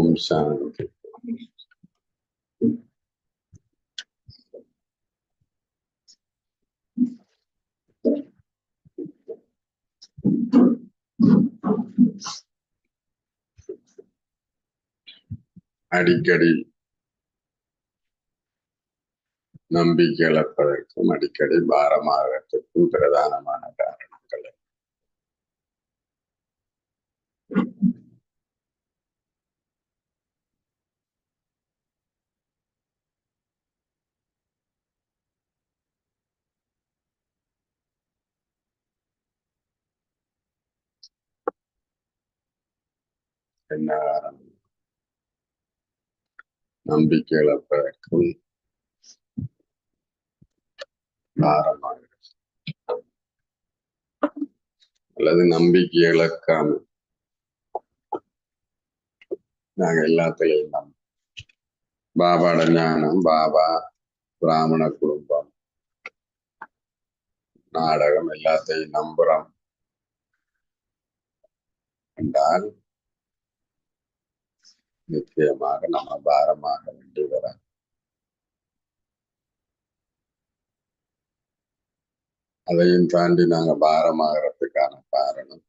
ஓம் சாந்தி அடிக்கடி நம்பிக்கை இழப்பதற்கும் அடிக்கடி பாரமாகறதுக்கும் பிரதானமான காரணம். என்ன நம்பிக்கை இழப்பதற்கும் பாரமாக அல்லது நம்பிக்கை இழக்காம. நாங்க எல்லாத்திலையும் நம் பாபாட ஞானம் பாபா பிராமண குடும்பம் நாடகம் எல்லாத்தையும் நம்புறோம். என்றால் நிச்சயமாக நம்ம பாரமாக வேண்டி வர. அதையும் தாண்டி நாங்க பாரமாகறதுக்கான காரணம்.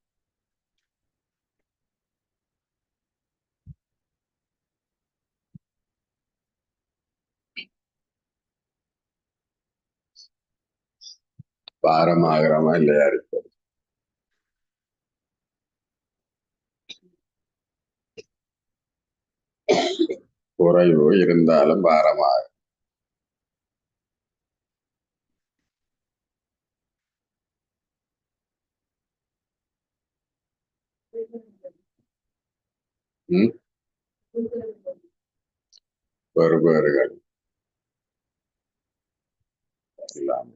பாரமாகிறோமா இல்லையா இருக்கிறது குறைவு இருந்தாலும் பாரமாக. வருபவர்கள். எல்லாமே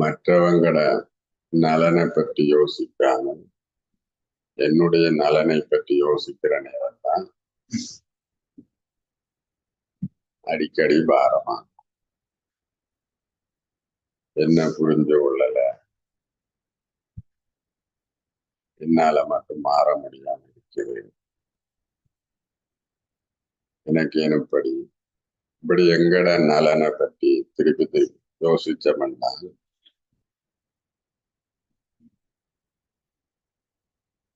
மற்றவங்கள நலனை பற்றி யோசிக்காம என்னுடைய நலனை பற்றி யோசிக்கிற நேரம் தான் அடிக்கடி பாரமா. என்ன புரிஞ்சு கொள்ளல. என்னால மட்டும் மாற முடியாம இருக்குது எனக்கு என்னப்படி இப்படி எங்கட நலனை பற்றி திருப்பி திருப்பி யோசிச்சோம்னா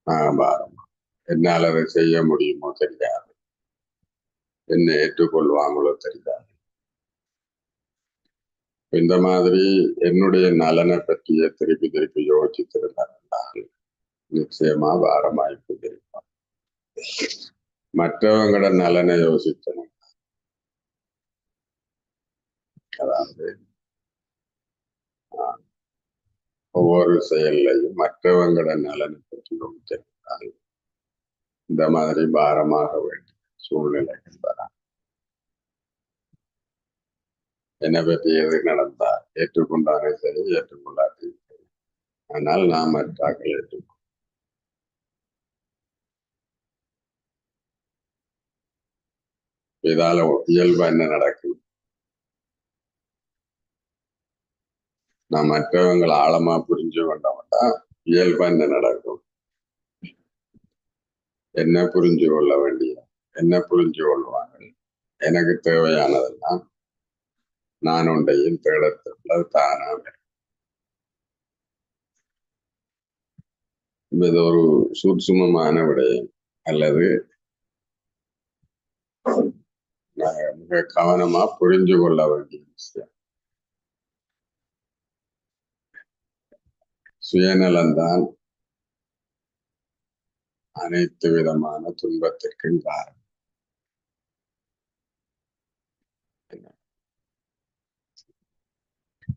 ஆஹ் என்னால் அதை செய்ய முடியுமோ தெரியாது. என்ன ஏற்றுக்கொள்வாங்களோ தெரியாது. இந்த மாதிரி என்னுடைய நலனை பற்றிய திருப்பி திருப்பி யோசித்திருந்தால் நிச்சயமா வாரமாய் கொண்டிருப்பான் மற்றவங்களோட நலனை யோசிச்சணும் அதாவது ஒவ்வொரு செயல்லையும் மற்றவங்கள நலனை பற்றி தெரிந்தால் இந்த மாதிரி பாரமாக வேண்டிய சூழ்நிலைகள் வரா என்னை பற்றி எது நடந்தா ஏற்றுக்கொண்டானே சரி ஏற்றுக்கொள்ளாதே சரி. ஆனால் நாம் மற்றாக்கள் ஏற்றுக்கொள் இதால இயல்பா என்ன நடக்கும் நான் மற்றவங்களை ஆழமா புரிஞ்சு கொண்டவன்டா இயல்பா என்ன நடக்கும்? என்ன புரிஞ்சு கொள்ள வேண்டிய என்ன புரிஞ்சு கொள்வாங்க எனக்கு தேவையானதெல்லாம் நான் உண்டையும் தேடத்துள்ள தானா இது ஒரு சூட்சுமமான விடயம். அல்லது மிக கவனமா புரிஞ்சு கொள்ள வேண்டிய விஷயம். சுயநலம்தான் அனைத்து விதமான துன்பத்திற்கும் காரணம்.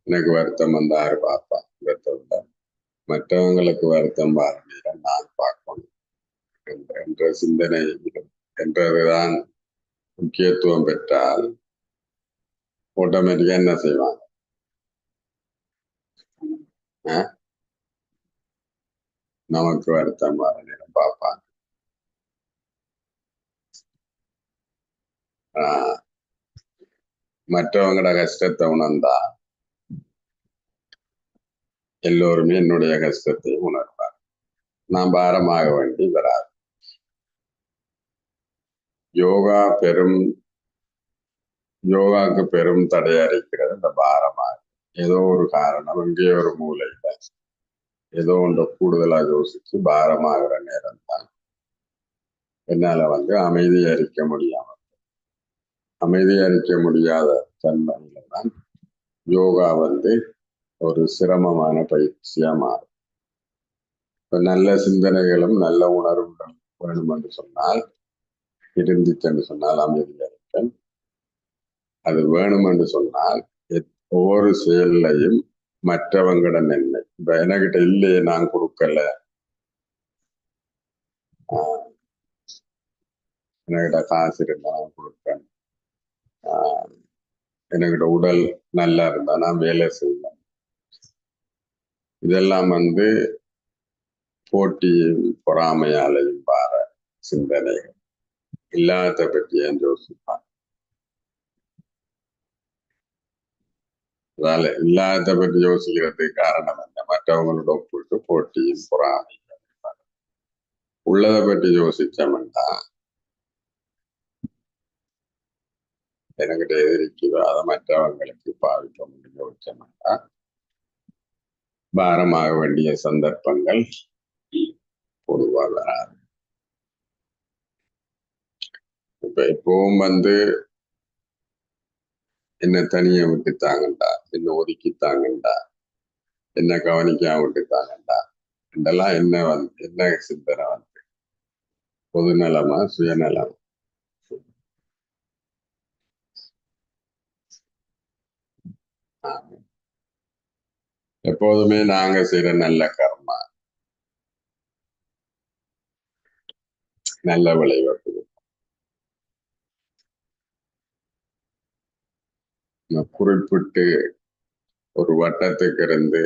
எனக்கு வருத்தம் வந்தாரு பாப்பா வருத்தம் மற்றவங்களுக்கு வருத்தம் பாருங்க நான் பார்க்கணும். என்ற- சிந்தனை என்றதுதான் முக்கியத்துவம் பெற்றால் ஆட்டோமேட்டிக்கா என்ன செய்வாங்க? நமக்கு வருத்தம் வர நேரம் பார்ப்பாங்க மற்றவங்களோட கஷ்டத்தை உணர்ந்தா எல்லோருமே என்னுடைய கஷ்டத்தை உணர்வார் நான் பாரமாக வேண்டி வராது யோகா பெரும் யோகாவுக்கு பெரும் தடையா இருக்கிறது இந்த பாரமாக ஏதோ ஒரு காரணம் எங்கேயோ ஒரு மூலையில ஏதோ ஒன்று கூடுதலாக யோசிச்சு பாரமாகிற நேரம் தான். என்னால் வந்து அமைதியை அறிக்க முடியாம. அமைதியை அறிக்க முடியாத தன்மையில தான் யோகா வந்து ஒரு சிரமமான பயிற்சியா மாறும். இப்போ நல்ல சிந்தனைகளும் நல்ல உணர்வுகளும் வேணும் என்று சொன்னால் இருந்துச்சென்று சொன்னால் அமைதியாக இருப்பேன் அது வேணும் என்று சொன்னால் எத்- ஒவ்வொரு செயல்லையும் மற்றவங்களோட என்ன? இப்ப என்கிட்ட இல்லையே நான் கொடுக்கல. ஆஹ் என்கிட்ட காசு இருந்தா நான் கொடுப்பேன். ஆஹ் என்கிட்ட உடல் நல்லா இருந்தா நான் வேலை செய்வேன். இதெல்லாம் வந்து போட்டியும் பொறாமையாலையும் பார சிந்தனைகள். இல்லாத பற்றி ஏன் யோசிப்பான் அதனால இல்லாத பற்றி யோசிக்கிறதுக்கு காரணம் என்ன மற்றவங்களோட ஒப்பிட்டு போட்டியும் பொறாமை உள்ளதை பற்றி யோசிச்சோம்னா எனக்கிட்ட எதிரிக்குதோ அதை மற்றவங்களுக்கு பாவிக்க முடியும் யோசிச்சோம்னா பாரமாக வேண்டிய சந்தர்ப்பங்கள் பொதுவாக வராது இப்ப எப்பவும் வந்து என்ன தனியா விட்டுத்தாங்கண்டா என்ன ஒதுக்கித்தாங்கண்டா என்ன கவனிக்காம விட்டுத்தாங்கண்டா இதெல்லாம் என்ன வந்து என்ன சிந்தனை வந்து? பொதுநலமா சுயநலம்? ஆமா. எப்போதுமே நாங்க செய்யற நல்ல கர்மா. நல்ல விளைவு குறிப்பிட்டு ஒரு வட்டத்துக்கு இருந்து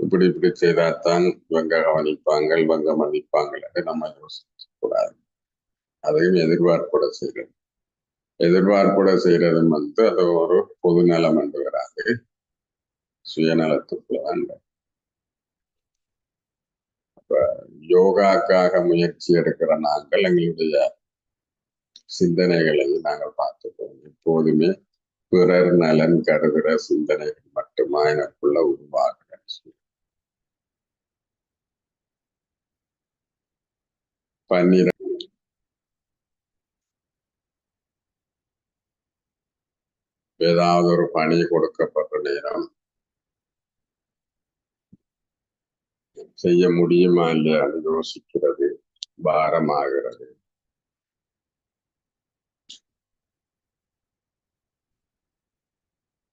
இப்படி இப்படி செய்தாதான் இவங்க கவனிப்பாங்க இவங்க மதிப்பாங்க நம்ம யோசிக்க கூடாது. அதையும் எதிர்பார்ப்போட செய்யறது எதிர்பார்ப்போட செய்யறதும் வந்து அது ஒரு பொது நலம் என்று வராது. சுயநலத்துக்குள்ளதான் அப்ப யோகாக்காக முயற்சி எடுக்கிற நாங்கள் எங்களுடைய சிந்தனைகளை நாங்கள் பார்த்துக்கோம் எப்போதுமே பிறர் நலன் கருதுகிற சிந்தனைகள் மட்டுமா எனக்குள்ள உருவாகுற பன்னிர ஏதாவது ஒரு பணி கொடுக்கப்பட்ட நேரம் செய்ய முடியுமா இல்லையா? யோசிக்கிறது பாரமாகிறது.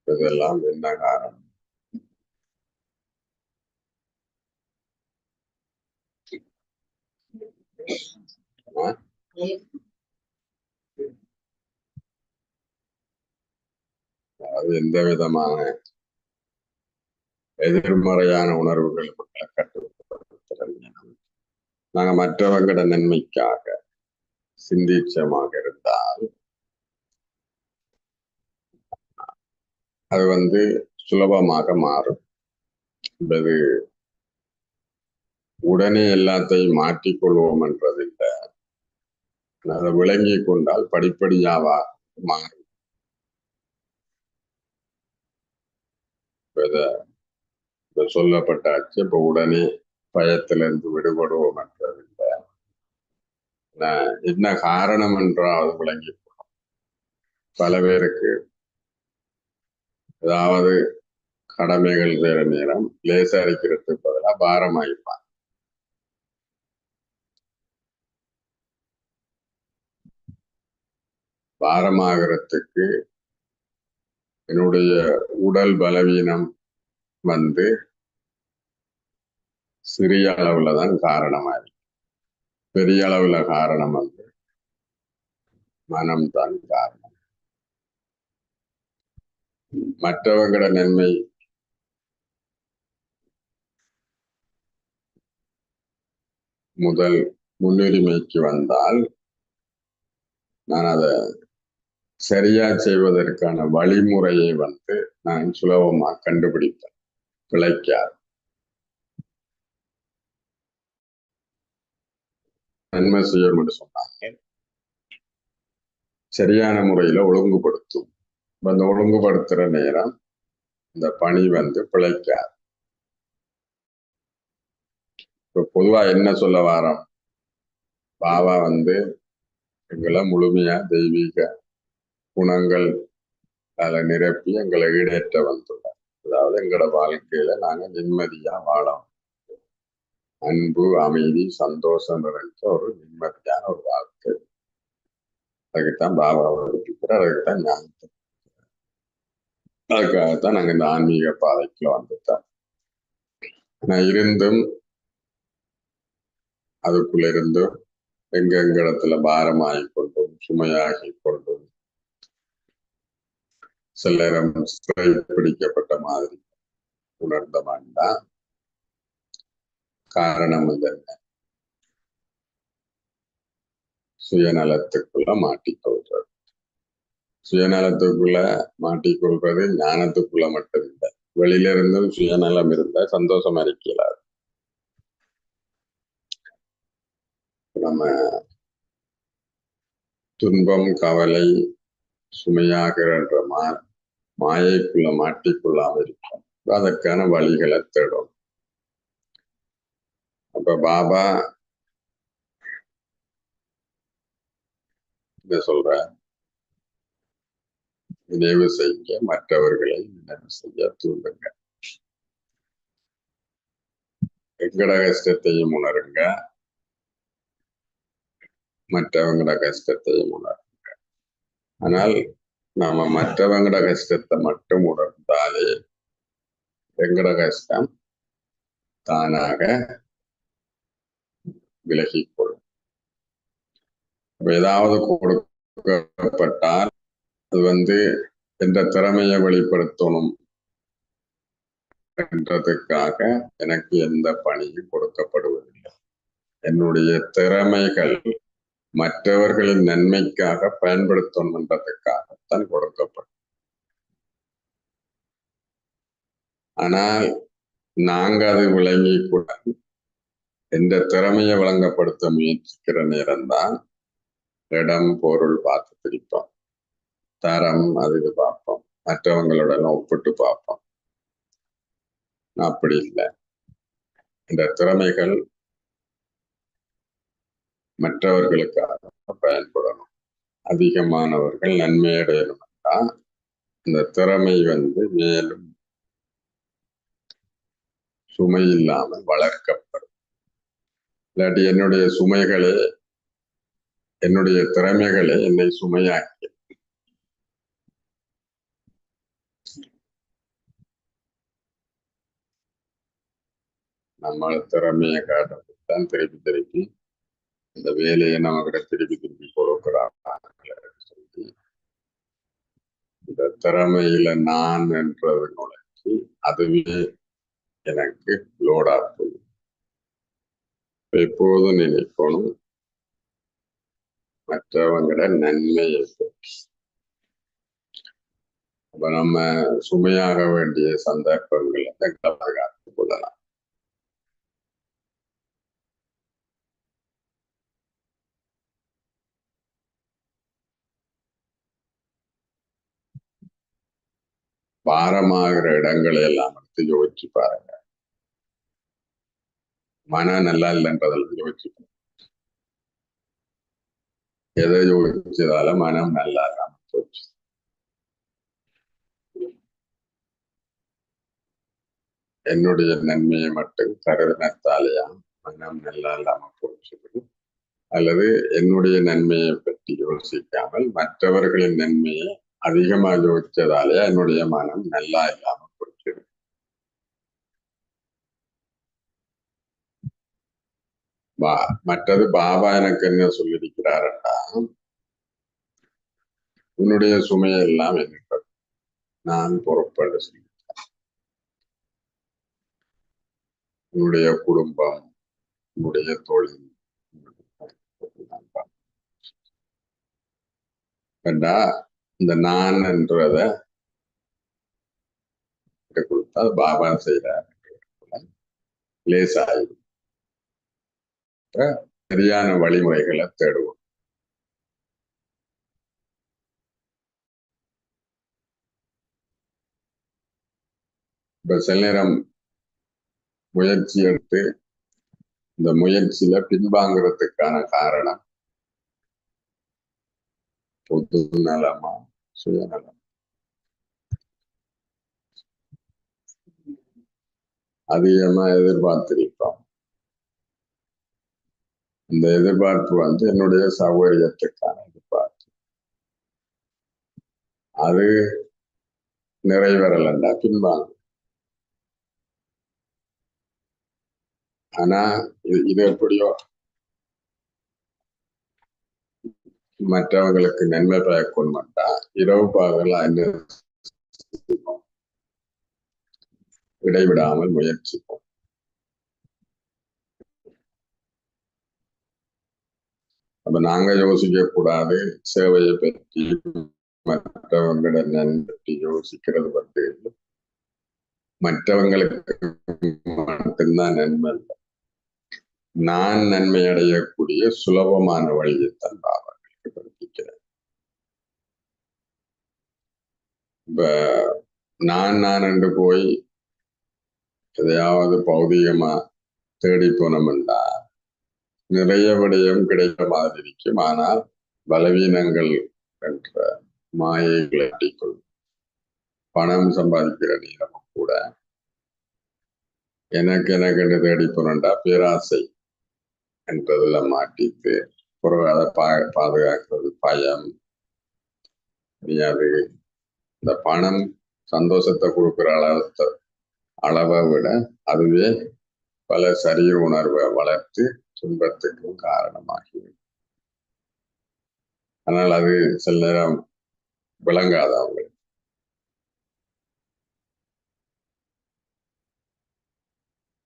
இதெல்லாம் என்ன காரணம்? அது எந்த விதமான எதிர்மறையான உணர்வுகள் மக்களை கட்டுப்படுத்துறது நாங்க மற்றவங்களோட நன்மைக்காக சிந்திச்சமாக இருந்தால் அது வந்து சுலபமாக மாறும். என்பது உடனே எல்லாத்தையும் மாற்றிக்கொள்வோம் என்றதில்லை அதை விளங்கி கொண்டால் படிப்படியாவா மாறும். இப்ப சொல்லப்பட்டாச்சு. இப்ப உடனே பயத்திலிருந்து விடுபடுவோம் என்றதில்லை என்ன காரணம் என்றாவது விளங்கி பல பேருக்கு ஏதாவது கடமைகள் செய்யற நேரம் லேசா அரிக்கிறதுக்கு பதிலாக பாரமாயிப்பான் பாரமாகிறதுக்கு என்னுடைய உடல் பலவீனம் வந்து சிறிய அளவுல தான் காரணமா இருக்கு பெரிய அளவுல காரணம் வந்து மனம்தான் காரணம். மற்றவங்களோட நன்மை. முதல் முன்னுரிமைக்கு வந்தால் நான் அதை சரியா செய்வதற்கான வழிமுறையை வந்து நான் சுலபமா கண்டுபிடிப்பேன். பிழைக்கார் நன்மை செய்யும் என்று சொன்னாங்க. சரியான முறையில ஒழுங்குபடுத்தும். அந்த ஒழுங்குபடுத்துகிற நேரம் இந்த பணி வந்து பிழைக்காது. இப்போ பொதுவா என்ன சொல்ல வாரோம்? பாபா வந்து எங்களை முழுமையா தெய்வீக குணங்கள் அதில் நிரப்பி எங்களை ஈடேற்ற வந்துள்ளார். அதாவது எங்களோட வாழ்க்கையில நாங்க நிம்மதியா வாழோம் அன்பு அமைதி சந்தோஷம் நிறைஞ்ச ஒரு நிம்மதியான ஒரு வாழ்க்கை. அதுக்குத்தான் பாபா படிக்கிறார் அதுக்குத்தான் ஞானத்தை அதுக்காகத்தான் நாங்க இந்த ஆன்மீக பாதைக்குள்ள வந்துட்டோம் நான் இருந்தும் அதுக்குள்ள இருந்தும் எங்க இடத்துல பாரமாகி கொண்டும் சுமையாகி கொண்டும் சிலரம் சிறை பிடிக்கப்பட்ட மாதிரி உணர்ந்தமான்டா காரணம் இது என்ன சுயநலத்துக்குள்ள மாட்டிக்கொள்றது சுயநலத்துக்குள்ள மாட்டிக்கொள்வது ஞானத்துக்குள்ள மட்டும் இல்லை வெளியில இருந்தும் சுயநலம் இருந்தா சந்தோஷம் அறிக்கலாது நம்ம துன்பம் கவலை சுமையாகிற மா மாயைக்குள்ள மாட்டிக்கொள்ளாம இருக்கும் அதற்கான வழிகளை தேடும். அப்ப பாபா என்ன சொல்ற நினைவு செய்ய மற்றவர்களை நினைவு செய்ய தூண்டுங்க எங்கட கஷ்டத்தையும் உணருங்க மற்றவங்களோட கஷ்டத்தையும் உணருங்க ஆனால் நாம மற்றவங்களோட கஷ்டத்தை மட்டும் உணர்ந்தாலே எங்கட கஷ்டம் தானாக விலகிக்கொள்ளும் ஏதாவது கொடுக்கப்பட்டால் அது வந்து என்ற திறமையை வெளிப்படுத்தணும் என்றதுக்காக எனக்கு எந்த பணியும் கொடுக்கப்படுவதில்லை. என்னுடைய திறமைகள் மற்றவர்களின் நன்மைக்காக பயன்படுத்தணும் என்றதுக்காகத்தான் கொடுக்கப்படும். ஆனால் நாங்க அது விளங்கி கூட எந்த திறமையை வழங்கப்படுத்த முயற்சிக்கிற நேரம்தான் இடம் பொருள் பார்த்து பிரிப்போம் தரம் அது இது பார்ப்போம் மற்றவங்களுடன் ஒப்பிட்டு பார்ப்போம். அப்படி இல்லை. இந்த திறமைகள் மற்றவர்களுக்காக பயன்படணும். அதிகமானவர்கள் நன்மை அடையணும்னா இந்த திறமை வந்து மேலும் சுமை இல்லாமல் வளர்க்கப்படும். இல்லாட்டி என்னுடைய சுமைகளே என்னுடைய திறமைகளே என்னை சுமையாக்கி நம்ம திறமையை காட்டுறதுதான் திருப்பி திருப்பி இந்த வேலையை நம்ம கிட்ட திருப்பி திருப்பி கொடுக்கிறாங்க சொல்லி இந்த திறமையில நான் என்றது நுழைச்சி அதுவே எனக்கு லோடா போகும் எப்போதும் நினைக்கணும்? மற்றவங்கள நன்மையை பற்றி. அப்ப நம்ம சுமையாக வேண்டிய சந்தர்ப்பங்களை காத்து கொள்ளலாம். பாரமாகிற இடங்களை எல்லாம் எடுத்து யோசிச்சு பாருங்க. மனம் நல்லா இல்லைன்றதெல்லாம் யோசிச்சு எதை யோசிச்சதால மனம் நல்லா இல்லாம போச்சு. என்னுடைய நன்மையை மட்டும் கருதினத்தாலேயா மனம் நல்லா இல்லாம போச்சு? அல்லது என்னுடைய நன்மையை பற்றி யோசிக்காமல் மற்றவர்களின் நன்மையை அதிகமாக யோசிச்சதாலே என்னுடைய மனம் நல்லா இல்லாம போச்சு பா மற்றது பாபா எனக்கு என்ன சொல்லியிருக்கிறாரா உன்னுடைய சுமையெல்லாம் எனக்கு நான் பொறுப்பட உன்னுடைய குடும்பம் உன்னுடைய தொழில் வேண்டா இந்த நான் என்றத கொடுத்தா பாபா செய்யறார் லேசாயிடும். சரியான வழிமுறைகளை தேடுவோம். இப்ப சில நேரம் முயற்சி எடுத்து இந்த முயற்சியில பின்வாங்குறதுக்கான காரணம் பொது நலமா சுயநலம் அதிகமா எதிர்பார்த்திருப்போம் இந்த எதிர்பார்ப்பு வந்து என்னுடைய சௌகரியத்துக்கான எதிர்பார்ப்பு அது நிறைவேறலண்டா பின்வாங்க ஆனா இது எப்படியோ மற்றவங்களுக்கு நன்மை பயக்கொண்டா இரவு பகலா என்ன இடைவிடாமல் முயற்சிப்போம். அப்ப நாங்க யோசிக்க கூடாது சேவையை பற்றி மற்றவங்கள பற்றி யோசிக்கிறது வந்து மற்றவங்களுக்கு மட்டும்தான் நன்மை இல்லை. நான் நன்மை அடையக்கூடிய சுலபமான வழியை தந்தார் இப்ப நான் நான் என்று போய் எதையாவது பௌதிகமா தேடி போனோம்னா நிறைய விடயம் கிடைக்க மாதிரி இருக்கும். ஆனால் பலவீனங்கள் என்ற மாயைகளை அட்டிக்கொள்ளும் பணம் சம்பாதிக்கிற நேரமும் கூட எனக்கு எனக்கு தேடி போனண்டா பேராசை என்றதுல மாட்டித்து அதை பா பாதுகாக்கிறது பயம் தெரியாது இந்த பணம் சந்தோஷத்தை கொடுக்குற அளவத்தை அளவை விட அதுவே பல சரிய உணர்வை வளர்த்து துன்பத்துக்கும் காரணமாகிவிடும் ஆனால் அது சில நேரம் விளங்காது அவங்களுக்கு.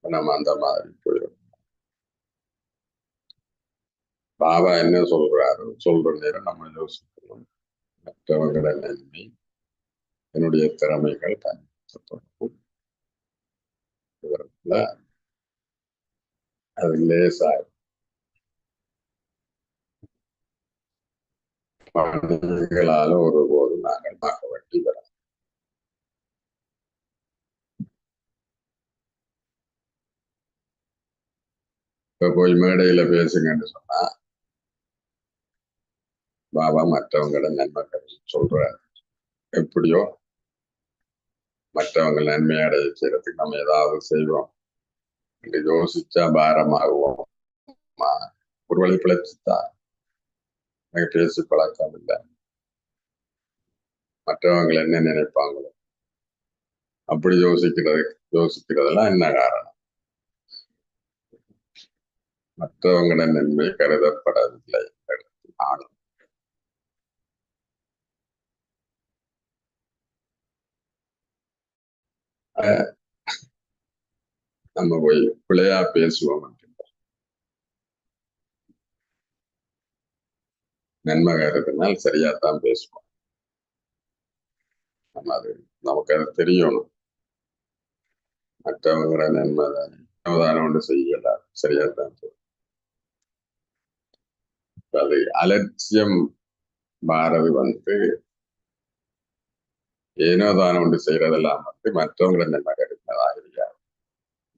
நம்ம அந்த மாதிரி போயிடும். பாபா என்ன சொல்றாரு சொல்ற நேரம் நம்ம யோசிக்கணும். மற்றவங்கள நன்மை என்னுடைய திறமைகள் பயன்படுத்தப்படும் இவருக்குள்ள அது லேசாய் பணிகளால ஒருபோது நாங்கள் மக வட்டி பெற இப்ப போய் மேடையில பேசுங்கன்னு சொன்னா பாபா மற்றவங்கள நன்மை சொல்ற எப்படியோ மற்றவங்க நன்மை அடைய செய்யறதுக்கு நம்ம ஏதாவது செய்வோம். என்று யோசிச்சா பாரமாகுவோம். ஒரு வழி பிழைச்சுதா எனக்கு பேசி பழக்கம் இல்லை. மற்றவங்க என்ன நினைப்பாங்களோ? அப்படி யோசிக்கிறது யோசிக்கிறதெல்லாம் என்ன காரணம்? மற்றவங்கள நன்மை கருதப்படவில்லை. ஆளும் நம்ம போய் பிள்ளையா பேசுவோம் நன்மை கருதுனால் சரியாத்தான் பேசுவோம் நம்ம அது நமக்கு அது தெரியணும். மற்றவங்கிற நன்மை தானே. அவதானம் ஒன்று செய்யல சரியாத்தான் அது அலட்சியம் பாரதி வந்து ஏனோ தானம் ஒன்று செய்யறதெல்லாம் வந்து மற்றவங்களை நன்மை கருதினதாக இருக்காது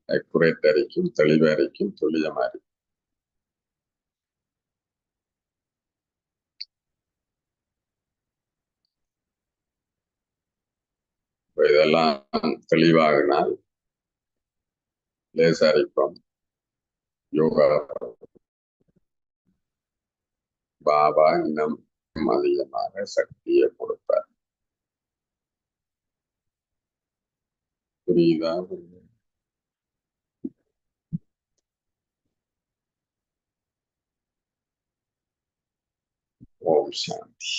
அக்குரேட் அரிக்கும் தெளிவரிக்கும் துல்லியமா இருக்கும் இதெல்லாம் தெளிவாகினால் லேசாரிப்பம் யோகா பாபா இன்னும் அதிகமாக சக்தியை கொடுப்பார். புரியுதா ஓம் சாந்தி